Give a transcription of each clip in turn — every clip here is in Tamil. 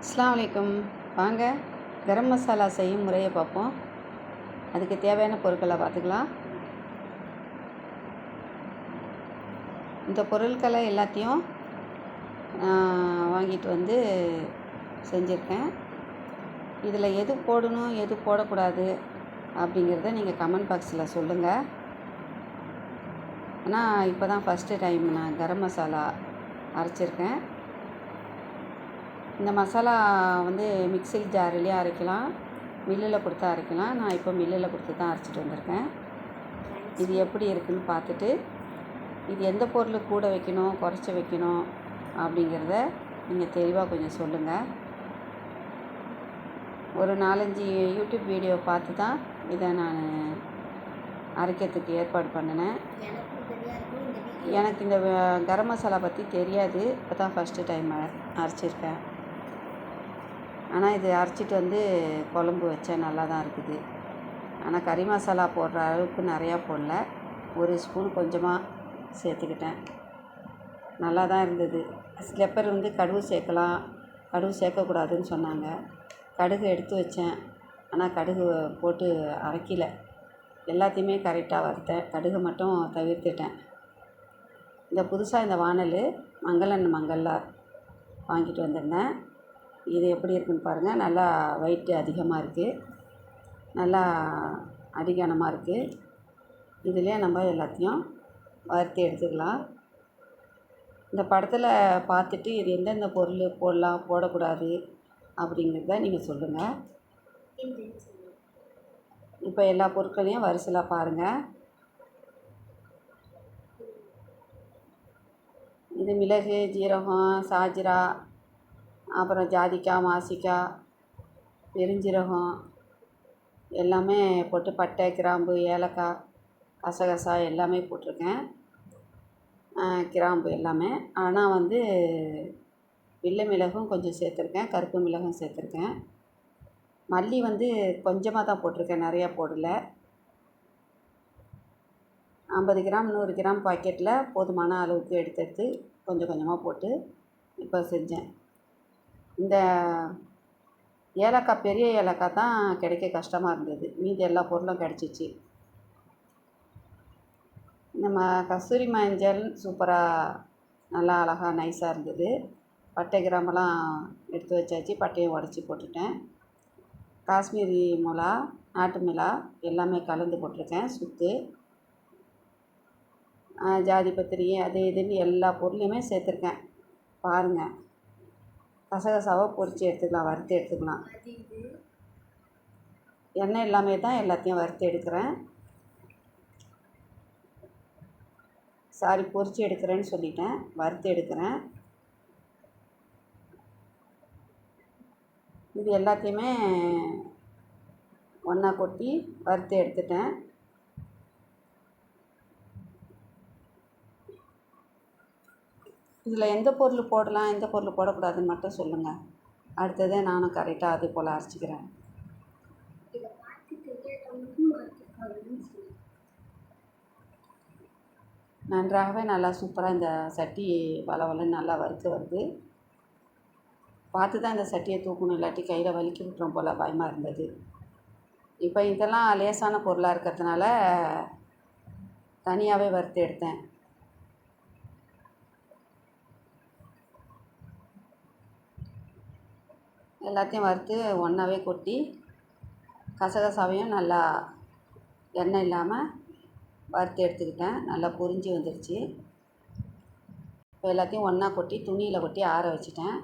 அஸ்லாம் வலைக்கம். வாங்க கரம் மசாலா செய்யும் முறையை பார்ப்போம். அதுக்கு தேவையான பொருட்களை பார்த்துக்கலாம். இந்த பொருட்களை எல்லாத்தையும் நான் வாங்கிட்டு வந்து செஞ்சுருக்கேன். இதில் எது போடணும் எது போடக்கூடாது அப்படிங்கிறத நீங்கள் கமெண்ட் பாக்ஸில் சொல்லுங்கள் ஆனால் இப்போ தான் ஃபஸ்ட்டு டைம் நான் கரம் மசாலா அரைச்சிருக்கேன். இந்த மசாலா வந்து மிக்சி ஜார்லேயே அரைக்கலாம். மில்லில் கொடுத்து அரைக்கலாம். நான் இப்போ மில்லில் கொடுத்து தான் அரைச்சிட்டு வந்திருக்கேன். இது எப்படி இருக்குதுன்னு பார்த்துட்டு இது எந்த பொருள் கூட வைக்கணும் குறைச்சி வைக்கணும் அப்படிங்கிறத நீங்கள் தெளிவாக கொஞ்சம் சொல்லுங்கள் ஒரு நாலஞ்சு யூடியூப் வீடியோ பார்த்து தான் இதை நான் அரைக்கிறதுக்கு ஏற்பாடு பண்ணினேன். எனக்கு இந்த கரம் மசாலா பற்றி தெரியாது. இப்போ தான் ஃபஸ்ட்டு டைம் அரைச்சிருக்கேன். ஆனால் இது அரைச்சிட்டு வந்து குழம்பு வச்சேன் நல்லா தான் இருக்குது. ஆனால் கறி மசாலா போடுற அளவுக்கு நிறையா போடல. ஒரு ஸ்பூன் கொஞ்சமாக சேர்த்துக்கிட்டேன். நல்லா தான் இருந்தது. சில பேர் வந்து கடுகு சேர்க்கலாம். கடுகு சேர்க்கக்கூடாதுன்னு சொன்னாங்க. கடுகு எடுத்து வச்சேன். ஆனால் கடுகு போட்டு அரைக்கல. எல்லாத்தையுமே கரெக்டாக வறுத்தேன். கடுகு மட்டும் தவிர்த்துட்டேன். இந்த புதுசாக இந்த வானல் மங்களன் மங்கல்ல வாங்கிட்டு வந்திருந்தேன். இது எப்படி இருக்குன்னு பாருங்கள் நல்லா வெயிட்டு அதிகமாக இருக்குது நல்லா அடிகனமாக இருக்குது இதுலேயே நம்ம எல்லாத்தையும் வறுத்து எடுத்துக்கலாம். இந்த படத்தில் பார்த்துட்டு இது எந்தெந்த பொருள் போடலாம் போடக்கூடாது அப்படிங்கிறத நீங்கள் சொல்லுங்கள் இப்போ எல்லா பொருட்களையும் வரிசையில் பாருங்கள் இது மிளகு ஜீரகம் சாஜிரா அப்புறம் ஜாதிக்காய் மாசிக்காய் பெருஞ்சீரகம் எல்லாமே போட்டு பட்டை கிராம்பு ஏலக்காய் கசகசா எல்லாமே போட்டிருக்கேன். கிராம்பு எல்லாமே. ஆனால் வந்து வெள்ளை மிளகும் கொஞ்சம் சேர்த்துருக்கேன் கருப்பு மிளகும் சேர்த்துருக்கேன். மல்லி வந்து கொஞ்சமாக தான் போட்டிருக்கேன் நிறையா போடலை. ஐம்பது கிராம் நூறு கிராம் பாக்கெட்டில் போதுமான அளவுக்கு எடுத்து எடுத்து கொஞ்சம் கொஞ்சமாக போட்டு இப்போ செஞ்சேன். இந்த ஏலக்காய் பெரிய ஏலக்காய் தான் கிடைக்க கஷ்டமாக இருந்தது. மீதி எல்லா பொருளும் கிடச்சிச்சு. நம்ம கஸ்தூரி மஞ்சள் சூப்பராக நல்லா அழகாக நைஸாக இருந்தது. பட்டை கிராமெல்லாம் எடுத்து வச்சாச்சு. பட்டையை உடச்சி போட்டுட்டேன். காஷ்மீரி மிளா நாட்டு மிளா எல்லாமே கலந்து போட்டிருக்கேன். சுத்து. ஜாதி பத்திரி அது இதுன்னு எல்லா பொருளையுமே சேர்த்துருக்கேன். பாருங்கள் கசகசாவை பொரித்து எடுத்துக்கலாம் வறுத்து எடுத்துக்கலாம். எண்ணெய் எல்லாமே தான் எல்லாத்தையும் வறுத்து எடுக்கிறேன். சாரி பொரித்து எடுக்கிறேன்னு சொல்லிட்டேன். வறுத்து எடுக்கிறேன். இது எல்லாத்தையுமே ஒன்றா கொட்டி வறுத்து எடுத்துட்டேன். இதில் எந்த பொருள் போடலாம் எந்த பொருள் போடக்கூடாதுன்னு மட்டும் சொல்லுங்கள் அடுத்தது நானும் கரெக்டாக அதே போல் அரைச்சிக்கிறேன். நன்றாகவே நல்லா சூப்பராக இந்த சட்டி வள வளன்னு நல்லா வறுத்து வருது. பார்த்து தான் இந்த சட்டியை தூக்கணும் இல்லாட்டி கையில் வலிக்கி விட்டுரும் போல் பயமாக இருந்தது. இப்போ இதெல்லாம் லேசான பொருளாக இருக்கிறதுனால தனியாகவே வறுத்து எடுத்தேன். எல்லாத்தையும் வறுத்து ஒன்றாவே கொட்டி கசகசாவையும் நல்லா எண்ணெய் இல்லாமல் வறுத்து எடுத்துக்கிட்டேன். நல்லா பொரிஞ்சு வந்துடுச்சு இப்போ எல்லாத்தையும் ஒன்றா கொட்டி துணியில் கொட்டி ஆற வச்சிட்டேன்.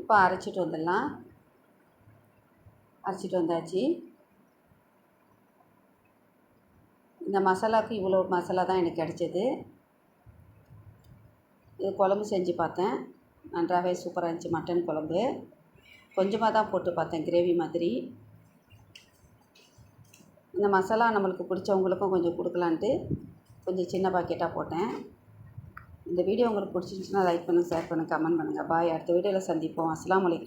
இப்போ அரைச்சிட்டு வந்துடலாம். அரைச்சிட்டு வந்தாச்சு. இந்த மசாலாவுக்கு இவ்வளோ மசாலா தான் எனக்கு கிடச்சிது. இது குழம்பு செஞ்சு பார்த்தேன். நன்றாகவே சூப்பராக இருந்துச்சு மட்டன் குழம்பு. கொஞ்சமாக தான் போட்டு பார்த்தேன் கிரேவி மாதிரி. இந்த மசாலா நம்மளுக்கு பிடிச்சவங்களுக்கும் கொஞ்சம் கொடுக்கலான்ட்டு கொஞ்சம் சின்ன பாக்கெட்டாக போட்டேன். இந்த வீடியோ உங்களுக்கு பிடிச்சிருந்துச்சுன்னா லைக் பண்ணுங்கள் ஷேர் பண்ணுங்கள் கமெண்ட் பண்ணுங்கள் பாய் அடுத்த வீடியோவில் சந்திப்போம். அஸ்லாம் வலைக்கம்